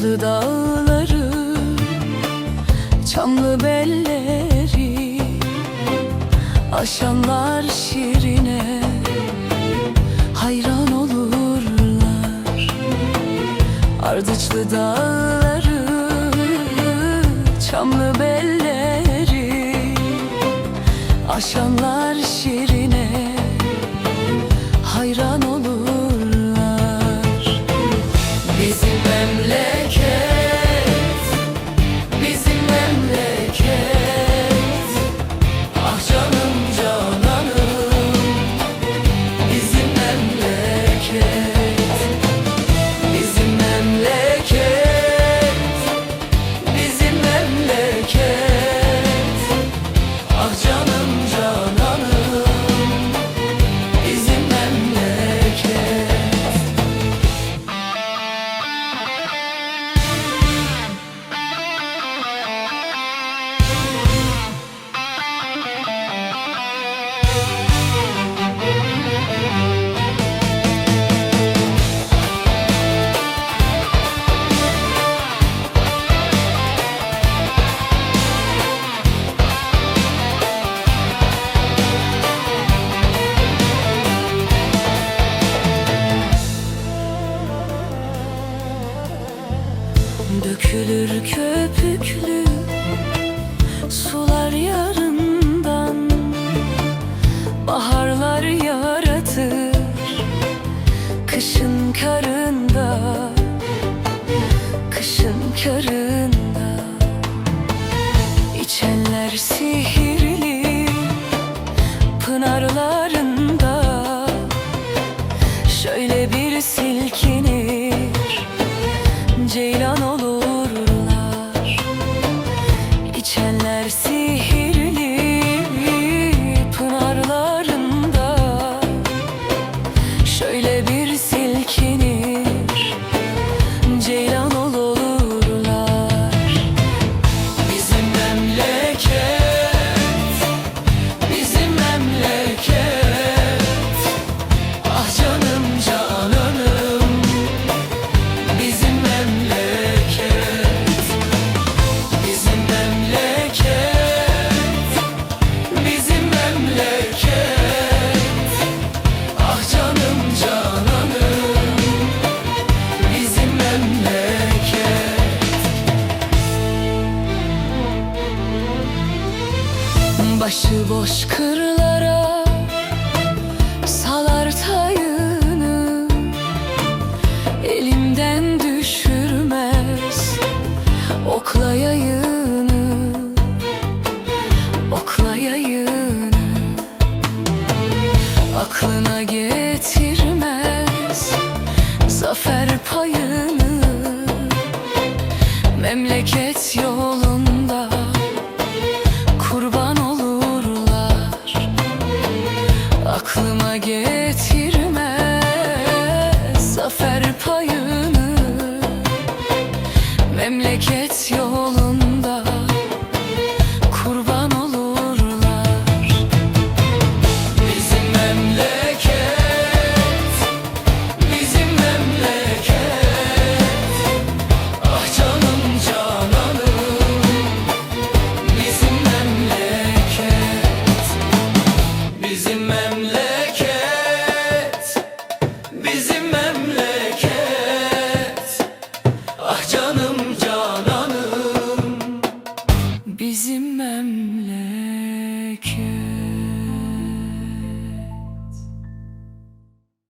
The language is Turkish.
Taşlı dağları Çamlı belleri Aşanlar şirine Hayran olurlar. Ardıçlı dağları Çamlı belleri Aşanlar şirine Dökülür köpüklü sular yarından. Baharlar yaratır kışın karında Kışın karında. İçenler sihirli pınarlar Başıboş kır Aklıma getirme zafer payını Memleket yolun